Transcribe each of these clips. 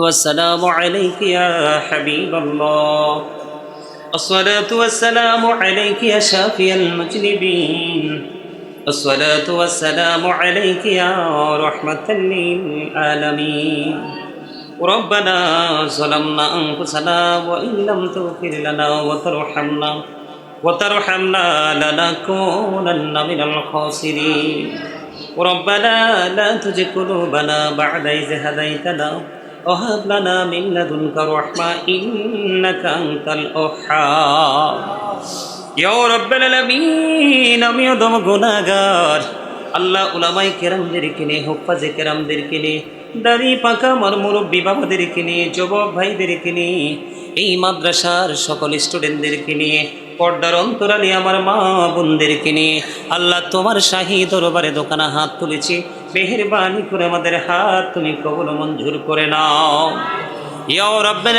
والسلام عليك يا حبيب الله. الصلاة والسلام عليك يا شافي المجنبين. الصلاة والسلام عليك يا رحمة للعالمين. ربنا ظلمنا أنفسنا وإن لم تغفر لنا وترحمنا وترحمنا لنكونن من الخاسرين. ربنا لا تزغ قلوبنا بعد إذ هديتنا وهب لنا من لدنك رحمة إنك أنت الوهاب ইয়া রব্বাল আলামিন আমি অদম গুনাহগার আল্লাহ উলামাই কেরামদেরকে নিয়ে হুফাজে কেরামদেরকে নিয়ে দাড়ি পাকা আমার মুরব্বী বাবাদেরকে নিয়ে যুবক ভাইদেরকে নিয়ে এই মাদ্রাসার সকল স্টুডেন্টদেরকে নিয়ে পর্দার অন্তরালে আমার মা বোনদেরকে নিয়ে আল্লাহ তোমার শাহী দরবারে দোকানে হাত তুলেছি। মেহেরবানি করে আমাদের হাত তুমি কবল মঞ্জুর করে নাও।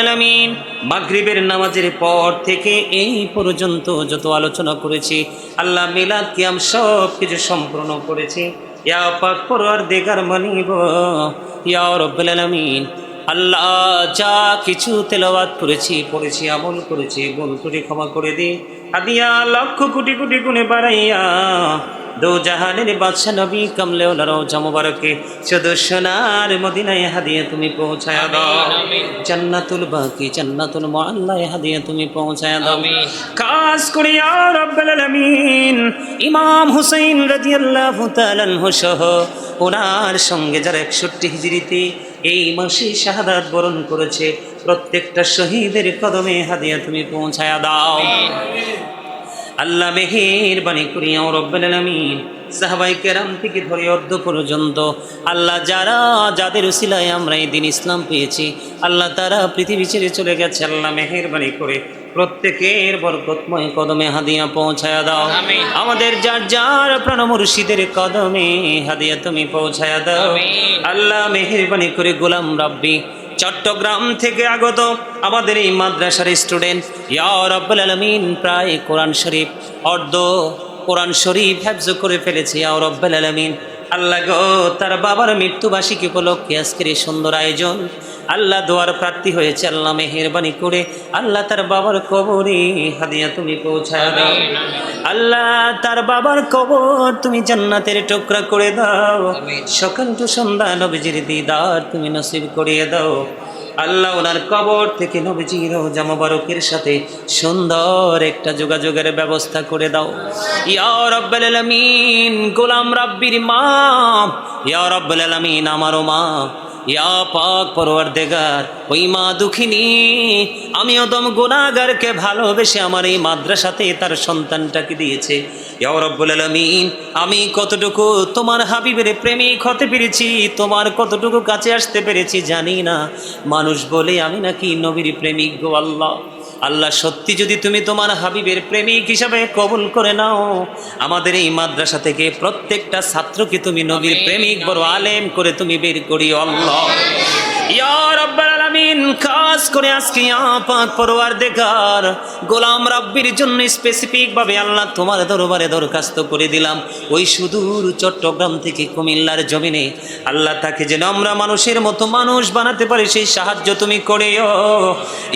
আলামিন, মাগরিবের নামাজের পর থেকে এই পর্যন্ত যত আলোচনা করেছি, আল্লাহ মিলাদ কিয়াম সব কিছু সম্পূর্ণ করেছি। ইয়া পাক পরওয়ার দেগার মানিব। ইয়া রাব্বাল আলামিন আল্লাহ যা কিছু তেলাওয়াত করেছি পড়েছি আমল করেছি ভুল করে ক্ষমা করে দি। আদিয়া লক্ষ কোটি কোটি গুণে বাড়াইয়া দো জাহানের বাদশা নবী কামলে ওনারও জমবারকে শুধু সোনার মদিনায় হাদিয়ে তুমি পৌঁছায় দাও। জান্নাতুল বাকি জান্নাতুল মোয়াল্লায় হাদিয়ে তুমি পৌঁছায় দাও। কাজ করি আর রব্বাল আলামিন। ইমাম হুসাইন রাদিয়াল্লাহু তাআলা সহ। ওনার সঙ্গে যারা একষট্টি হিজরিতে এই মাসে শাহাদাত বরণ করেছে। প্রত্যেকটা শহীদের কদমে হাদিয়া তুমি পৌঁছায়া দাও। আল্লাহ মেহের বাণী করিয়া রব্বাল আলামিন সাহাবাই কেরাম থেকে ধরে অর্ধ পর্যন্ত আল্লাহ যারা, যাদের উসিলায় আমরা এই দিন ইসলাম পেয়েছি, আল্লাহ তারা পৃথিবী ছেড়ে চলে গেছে। আল্লাহ মেহেরবানি করে প্রত্যেকের বরকতময় কদমে হাদিয়া পৌঁছায়া দাও। আমাদের যার যার প্রাণ মুর্শিদের কদমে হাদিয়া তুমি পৌঁছায়া দাও। আল্লাহ মেহেরবানি করে গোলাম রাব্বি চট্টগ্রাম থেকে আগত আমাদের এই মাদ্রাসার স্টুডেন্ট। ইয়া রব্বুল আলামিন প্রায় কোরআন শরীফ অর্ধ কোরআন শরীফ হেফজ করে ফেলেছে। ইয়া রব্বুল আলামিন আল্লাহ গো তার বাবার মৃত্যুবার্ষিকী উপলক্ষে আজকের এই সুন্দর আয়োজন। আল্লাহ দোয়ার প্রার্থী হয়েছে আল্লাহ মেহেরবানি করে আল্লাহ তার বাবার কবরে হাদিয়া তুমি পৌঁছায় দাও। আল্লাহ তার বাবার কবর তুমি জান্নাতের টুকরা করে দাও। সকাল টু সন্ধ্যা নবীজির দিদার তুমি নসিব করিয়ে দাও। আল্লাহ ওনার কবর থেকে নবীজির জামাবারকের সাথে সুন্দর একটা যোগাযোগের ব্যবস্থা করে দাও। ইয়া রব্বাল আলামিন গোলাম রাব্বির মা ইয়া রব্বাল আলামিন আমারও মা ইয়া পাক পরওয়ারদেগার, ওই মা দুঃখিনী, আমি ওদম গুণাগারকে ভালোবেসে আমার এই মাদ্রাসাতে তার সন্তানটাকে দিয়েছে। ইয়া রব্বুল আলামিন, আমি কতটুকু তোমার হাবিবের প্রেমিক হতে পেরেছি, তোমার কতটুকু কাছে আসতে পেরেছি জানি না। মানুষ বলে, আমি নাকি নবীর প্রেমিক গো আল্লাহ। আল্লাহ সত্যি যদি তুমি তোমার হাবিবের প্রেমিক হিসাবে কবুল করে নাও আমাদের এই মাদ্রাসা থেকে প্রত্যেকটা ছাত্রকে তুমি নবীর প্রেমিক বড় আলেম করে তুমি বের করিও আল্লাহ। ইয়া রাব্বাল আলামিন খাস করে আজকে ইয়া পাক পরওয়ার দেখার গোলাম রাব্বির জন্য স্পেসিফিক ভাবে আল্লাহ তোমার দরবারে দরখাস্ত করে দিলাম। ওই সুদূর চট্টগ্রাম থেকে কুমিল্লার জমিনে। আল্লাহ তাকে যেন আমরা মানুষের মতো মানুষ বানাতে পারি, সেই সাহায্য তুমি করেও।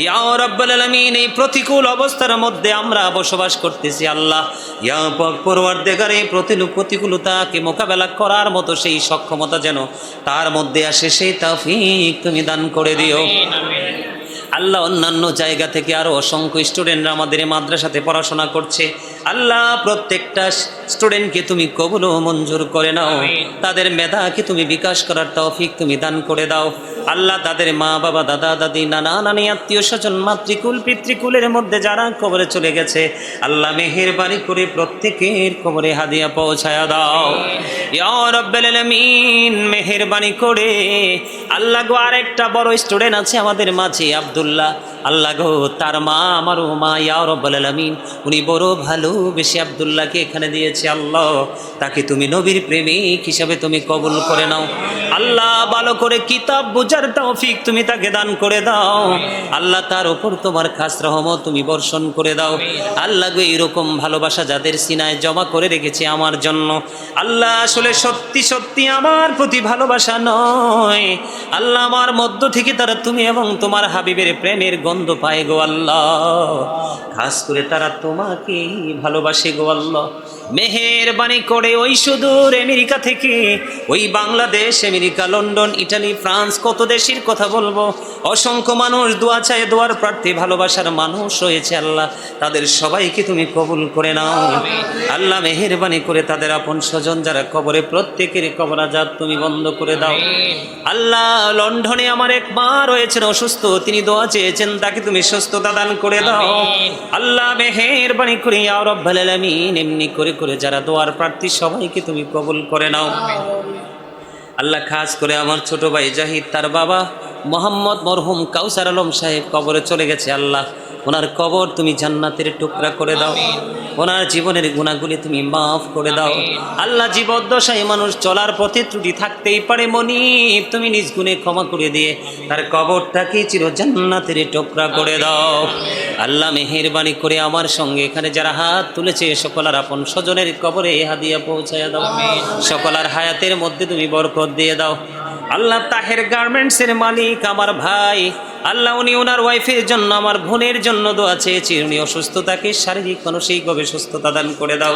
ইয়া রাব্বাল এই প্রতিকূল অবস্থার মধ্যে আমরা বসবাস করতেছি আল্লাহ। ইয়া পাক পরওয়ার দেখার এই প্রতিকূল প্রতিকূলতাকে মোকাবেলা করার মতো সেই সক্ষমতা যেন তার মধ্যে আসে, সেই তাফিক তুমি দান করে দিও। আল্লাহ অন্যান্য জায়গা থেকে আরও অসংখ্য স্টুডেন্টরা আমাদের মাদ্রাসাতে পড়াশোনা করছে। আল্লাহ প্রত্যেকটা স্টুডেন্টকে তুমি কবুল ও মঞ্জুর করে নাও। তাদের মেধাকে তুমি বিকাশ করার তৌফিক তুমি দান করে দাও। আল্লাহ তাদের মা বাবা দাদা দাদি নানা নানি আত্মীয় স্বজন মাতৃকুল পিতৃকুলের মধ্যে যারা কবরে চলে গেছে আল্লাহ মেহেরবানি করে প্রত্যেকের কবরে হাদিয়া পৌঁছায়া দাও। ইয়া রাব্বাল আলামিন মেহেরবানি করে আল্লাহ গো, আরেকটা বড় স্টুডেন্ট আছে আমাদের মাঝে, আব্দুল্লাহ। আল্লাহ গো, তার মা আমারও মা, ইয়া রব্বাল আলামিন। উনি বড় ভালোবেসে আব্দুল্লাহকে এখানে দিয়েছে আল্লাহ। তাকে তুমি নবীর প্রেমিক হিসাবে তুমি কবুল করে নাও। আল্লাহ ভালো করে কিতাব বুঝার তৌফিক তুমি তাকে দান করে দাও। আল্লাহ তার উপর তোমার খাস রহমত তুমি বর্ষণ করে দাও। আল্লাহ গো, এইরকম ভালোবাসা যাদের সিনায় জমা করে রেখেছে আমার জন্য। আল্লাহ আসলে সত্যি সত্যি আমার প্রতি ভালোবাসা নয়। আল্লাহ আমার মধ্য থেকে তারা তুমি এবং তোমার হাবিবের প্রেমের গন্ধ পায় গো আল্লাহ। খাস করে তারা তোমাকেই ভালোবাসে গো আল্লাহ। মেহেরবানি করে ওই সুদূর আমেরিকা থেকে ওই Bangladesh America London Italy France কত দেশের কথা বলব। অসংখ্য মানুষ দোয়া চায় দোয়ার প্রার্থী ভালোবাসার মানুষ হয়েছে আল্লাহ। তাদের সবাইকে তুমি কবুল করে নাও। আল্লাহ মেহেরবানি করে তাদের আপন স্বজন যারা কবরে প্রত্যেকের কবর আজাদ তুমি বন্ধ করে দাও। আল্লাহ লন্ডনে আমার এক মা রয়েছেন অসুস্থ তিনি দোয়া চেয়েছেন তাকে তুমি সুস্থতা দান করে দাও। আল্লাহ মেহেরবানি করে রব্বাল আলামিন এমনি করে করে যারা দোয়ার প্রার্থী, সবাইকে তুমি কবল করে নাও। আল্লাহ খাস করে আমার ছোট ভাই জাহিদ, তার বাবা মোহাম্মদ মরহুম কাউসার আলম সাহেব কবরে চলে গেছে। আল্লাহ ওনার কবর তুমি জান্নাতের টুকরা করে দাও। ওনার জীবনের গুণাগুলি তুমি মাফ করে দাও। আল্লাহ জীবদ্দশায় মানুষ চলার পথে ত্রুটি থাকতেই পারে মনি তুমি নিজ গুণে ক্ষমা করে দিয়ে তার কবরটাকে চির জান্নাতের টুকরা করে দাও। আল্লাহ মেহেরবানি করে আমার সঙ্গে এখানে যারা হাত তুলেছে সকলার আপন স্বজনের কবরে হাদিয়া পৌঁছায় দাও। সকলার হায়াতের মধ্যে তুমি বরকত দিয়ে দাও। আল্লাহ তাহের গার্মেন্টসের মালিক আমার ভাই। আল্লাহ উনি ওনার ওয়াইফের জন্য আমার বোনের জন্য দোয়া চেয়েছি। উনি অসুস্থতাকে শারীরিক মানসিকভাবে সুস্থতা দান করে দাও।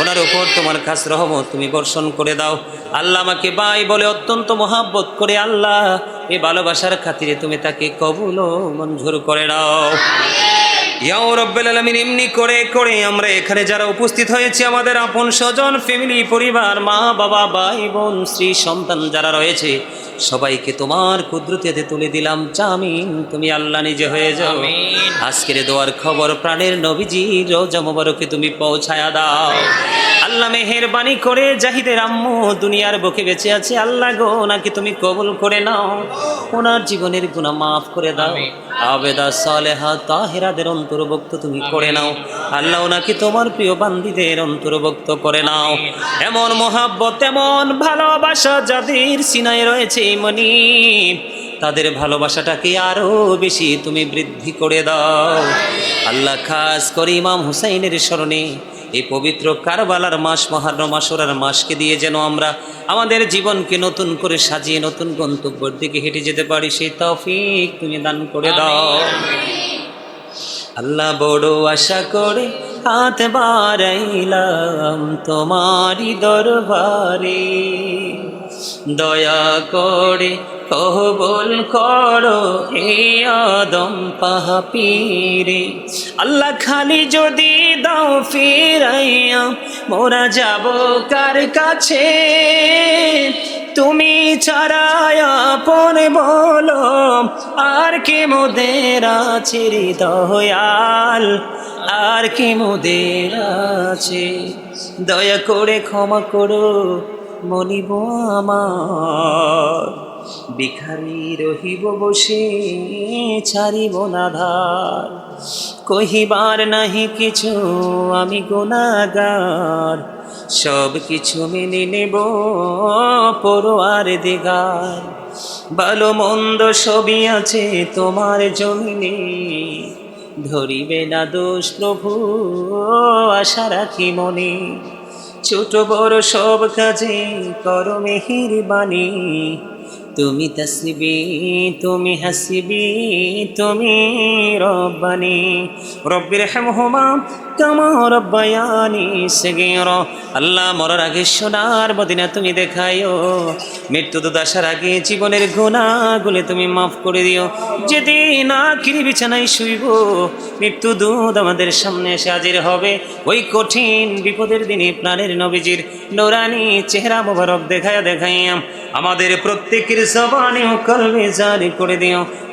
ওনার উপর তোমার খাস রহমত তুমি বর্ষণ করে দাও। আল্লাহ আমাকে বাই বলে অত্যন্ত মহাব্বত করে আল্লাহ এ ভালোবাসার খাতিরে তুমি তাকে কবুল মঞ্জুর করে নাও ইয়াও রব্বেল আলামিন এমনি করে করে আমরা এখানে যারা উপস্থিত হয়েছি আমাদের আপন স্বজন ফ্যামিলি পরিবার মা বাবা ভাই বোন স্ত্রী সন্তান যারা রয়েছে সবাইকে তোমার কুদরতিতে তুলে দিলাম। জামিন তুমি আল্লাহ নিজে হয়ে যাও। আজকের দোয়ার খবর প্রাণের নবীজি রোজা মোবারকে তুমি পৌঁছায়া দাও। আল্লাহ মেহেরবানি করে জাহিদের আম্মু দুনিয়ার বুকে বেঁচে আছে। আল্লাহ গো নাকি তুমি কবুল করে নাও। ওনার জীবনের গুণা মাফ করে দাও। আবেদা সালেহা তাহেরাদের অন্তর্ভুক্ত তুমি করে নাও। আল্লাহ নাকি তোমার প্রিয় বান্দিদের অন্তর্ভুক্ত করে নাও। এমন মোহাব্বত এমন ভালোবাসা যাদের সিনায় রয়েছে মনি তাদের ভালোবাসাটাকে আরও বেশি তুমি বৃদ্ধি করে দাও। আল্লাহ খাস করে ইমাম হুসাইনের স্মরণে এই পবিত্র কারবালার মাস, মহারম, আসরার মাসকে দিয়ে যেন আমরা আমাদের জীবনকে নতুন করে সাজিয়ে নতুন গন্তব্যের দিকে হেঁটে যেতে পারি, সেই তফিক তুমি দান করে দাও। আল্লাহ বড় আশা করে হাত বাড়াইলাম তোমারই দরবারে। দয়া করে কবল করো হে আদম পাহাপিরে আল্লাহ খালি যদি দাও ফিরাইয়া মোরা যাব কার কাছে? তুমি ছাড়ায়া পরে বলো আর কি মোদের আছে হৃদয়াল? আর কি মোদের আছে? দয়া করে ক্ষমা করো, মনিব আমার। বিখারি রহিব বসে, ছাড়িব না ধার। কহিবার নাহি কিছু, আমি গুণাগার। সব কিছু মেনে নেব পড়োয়ার দিগার। ভালো মন্দ সবই আছে তোমার জমিনে। ধরিবে না দোষ প্রভু, আশা রাখি মনে। ছোট বড় সব কাজে করো মেহির বাণী তুমি তসবি তুমি হাসিবি তুমি রব্বানি। রব্বির হেমহুমা কামা রব্বায়ানি সেগের। আল্লাহ মরার আগে সোনার মদিনা তুমি দেখাইও। মৃত্যু তো আসার আগে জীবনের গুণাগুলি তুমি মাফ করে দিও। যেদিন আখিরি বিছানায় শুইব, মৃত্যু দুধ আমাদের সামনে এসে হাজির হবে। ওই কঠিন বিপদের দিনে প্রাণের নবীজির নোরানি চেহারা মোবারক দেখায় দেখাইয়াম। আমাদের প্রত্যেকের জবানে ও কলবে জারি করে দিও।